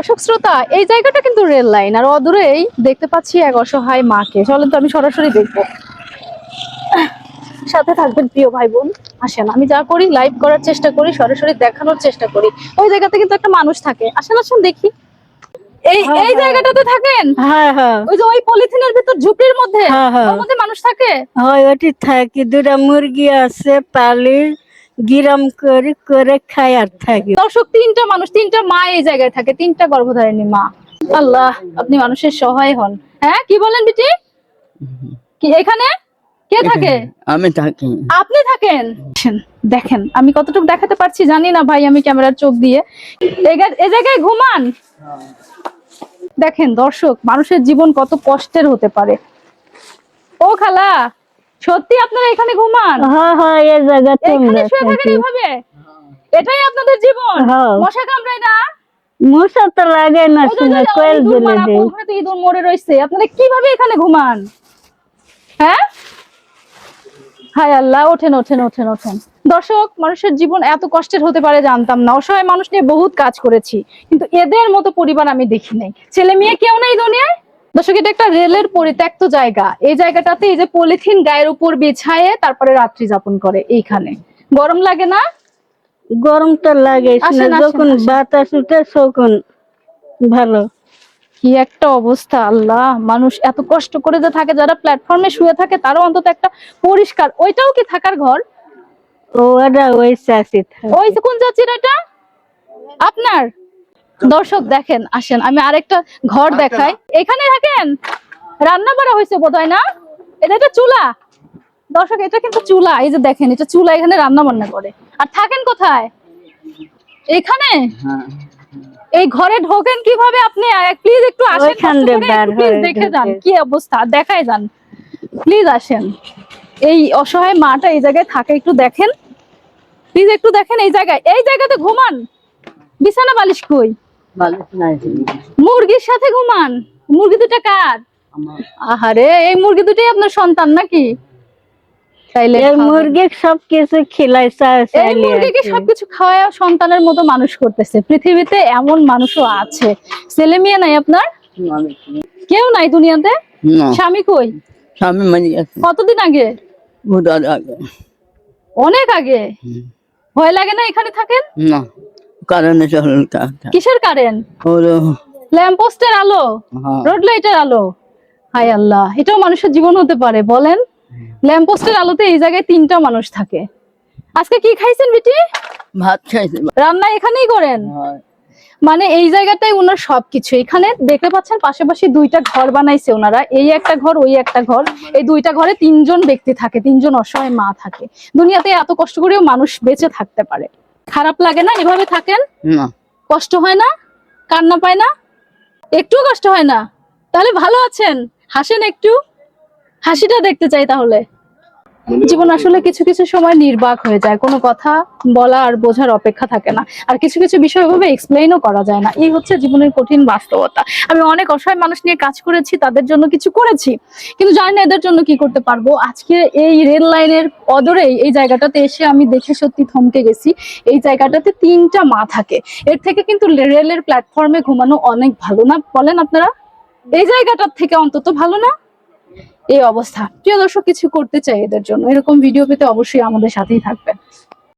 দর্শক শ্রোতা এই জায়গাটা কিন্তু রেল লাইন। আর অদূরেই দেখতে পাচ্ছি এক অসহায় মাকে। চলেন তো আমি সরাসরি দেখব। সাথে থাকবেন প্রিয় ভাই বোন আসেন আমি যা করি লাইভ করার চেষ্টা করি সরাসরি দেখানোর চেষ্টা করি। ওই জায়গাতে কিন্তু একটা মানুষ থাকে। আসেন আসেন দেখি। এই হ্যাঁ, এই হ্যাঁ। জায়গাটাতে থাকেন? হ্যাঁ হ্যাঁ। ওই যে ওই পলিথিনের ভিতর ঝুপড়ির মধ্যে? হ্যাঁ, হ্যাঁ। ওর মধ্যে মানুষ থাকে? হয় ওটি থাকি। দুটা মুরগি আছে পালি। গিরাম করে করে খাই আর থাকি। দর্শক তিনটা মানুষ তিনটা মা এই জায়গায় থাকে তিনটা গর্ভধারিণী মা। আল্লাহ আপনি মানুষের সহায় হন। হ্যাঁ কি বলেন বিটি? কি এখানে? কে থাকে? আমি থাকি। আপনি থাকেন? দেখেন আমি কতটুকু দেখাতে পারছি জানি না ভাই আমি ক্যামেরার চোখ দিয়ে। এই গা- জায়গায় ঘুমান। দেখেন দর্শক মানুষের জীবন কত কষ্টের হতে পারে। ও খালা সত্যি আপনারা এখানে ঘুমান? হ্যাঁ হ্যাঁ এই জায়গা এখানে শুয়ে থাকেন থাকি। এইভাবে এটাই আপনাদের জীবন? হ্যাঁ। মশা কামড়ায় না? মশা তো লাগে না শুনে কোয়েল জ্বলে দেয়। ওখানে তো ইঁদুর মরে রয়েছে। আপনারা কীভাবে এখানে ঘুমান? হ্যাঁ? হায় আল্লাহ ওঠেন ওঠেন ওঠেন ওঠেন। দর্শক মানুষের জীবন এত কষ্টের হতে পারে জানতাম না। অসহায় মানুষ নিয়ে বহুত কাজ করেছি। কিন্তু এদের মতো পরিবার আমি দেখি নাই। ছেলে মেয়ে কেউ নেই দুনিয়ায়? দর্শক এটা একটা রেলের পরিত্যক্ত জায়গা। এই জায়গাটাতে এই যে পলিথিন গায়ের উপর বিছায়ে তারপরে রাত্রি যাপন করে এইখানে। গরম লাগে না? গরম তো লাগে যখন বাতাস উঠে তখন ভালো। কি একটা অবস্থা আল্লাহ! মানুষ এত কষ্ট করে যে থাকে যারা প্ল্যাটফর্মে শুয়ে থাকে তারও অন্তত একটা পরিষ্কার। ওইটাও কি থাকার ঘর? ও ওরা ওই থাকে। ওই কোন যাচ্ছির এটা? আপনার? দর্শক দেখেন আসেন আমি আরেকটা ঘর দেখাই। এখানে থাকেন? রান্না করা হয়েছে বোধহয় না? এটা একটা চুলা। দর্শক এটা কিন্তু চুলা। এই যে দেখেন এটা চুলা এখানে রান্না বান্না করে। আর থাকেন কোথায়? এখানে? হ্যাঁ। এই ঘরে ঢোকেন কীভাবে আপনি? প্লিজ একটু আসেন দেখে যান কি অবস্থা। দেখায় যান। প্লিজ আসেন। এই অসহায় মাটা এই জায়গায় থাকে একটু দেখেন। প্লিজ একটু দেখেন এই জায়গায়। এই জায়গাতে ঘুমান। বিছানা বালিশ কই? মুরগির সাথে ঘুমান। মুরগি দুটা কার? আহারে এই মুরগি দুটাই আপনার সন্তান নাকি? তাইলে মুরগি সব কিছু এই মুরগিকে সবকিছু খাওয়ায় সন্তানের মতো মানুষ করতেছে? পৃথিবীতে এমন মানুষও আছে। ছেলে মেয়ে নাই আপনার? কেউ নাই দুনিয়াতে? স্বামী কই? স্বামী মারি কতদিন আগে? আগে। অনেক আগে? ভয় লাগে না এখানে থাকেন? না। কারণে চল কিসের কারেন্ট? হলো ল্যাম্পপোস্টের আলো? হ্যাঁ। রোড লাইটের আলো? হায় আল্লাহ এটাও মানুষের জীবন হতে পারে বলেন। ল্যাম্পপোস্টের আলোতে এই জায়গায় তিনটা মানুষ থাকে। আজকে কি খাইছেন বিটি? ভাত খাইছে। রান্না এখানেই করেন? হ্যাঁ। মানে এই জায়গাটাই ওনার সবকিছু। এখানে দেখতে পাচ্ছেন পাশাপাশি দুইটা ঘর বানাইছে ওনারা। এই একটা ঘর ওই একটা ঘর। এই দুইটা ঘরে তিনজন ব্যক্তি থাকে তিনজন অসহায় মা থাকে। দুনিয়াতে এত কষ্ট করেও মানুষ বেঁচে থাকতে পারে। খারাপ লাগে না? এভাবে থাকেন? না। কষ্ট হয় না? কান্না পায় না? একটু কষ্ট হয় না? তাহলে ভালো আছেন। হাসেন একটু। হাসিটা দেখতে চাই তাহলে। জীবন আসলে কিছু কিছু সময় নির্বাক হয়ে যায় কোনো কথা বলা আর বোঝার অপেক্ষা থাকে না। আর কিছু কিছু বিষয় ওভাবে এক্সপ্লেইনও করা যায় না। এই হচ্ছে জীবনের কঠিন বাস্তবতা। আমি অনেক অসহায় মানুষ নিয়ে কাজ করেছি তাদের জন্য কিছু করেছি কিন্তু জানি না এদের জন্য কি করতে পারব। আজকে এই রেল লাইনের অদরেই এই জায়গাটাতে এসে আমি দেখে সত্যি থমকে গেছি। এই জায়গাটাতে তিনটা মা থাকে। এর থেকে কিন্তু রেলের প্ল্যাটফর্মে ঘুমানো অনেক ভালো। না বলেন আপনারা? এই জায়গাটার থেকে অন্তত ভালো না? এই অবস্থা। প্রিয় দর্শক, কিছু করতে চাই এদের জন্য। এরকম ভিডিও পেতে অবশ্যই আমাদের সাথেই থাকবেন।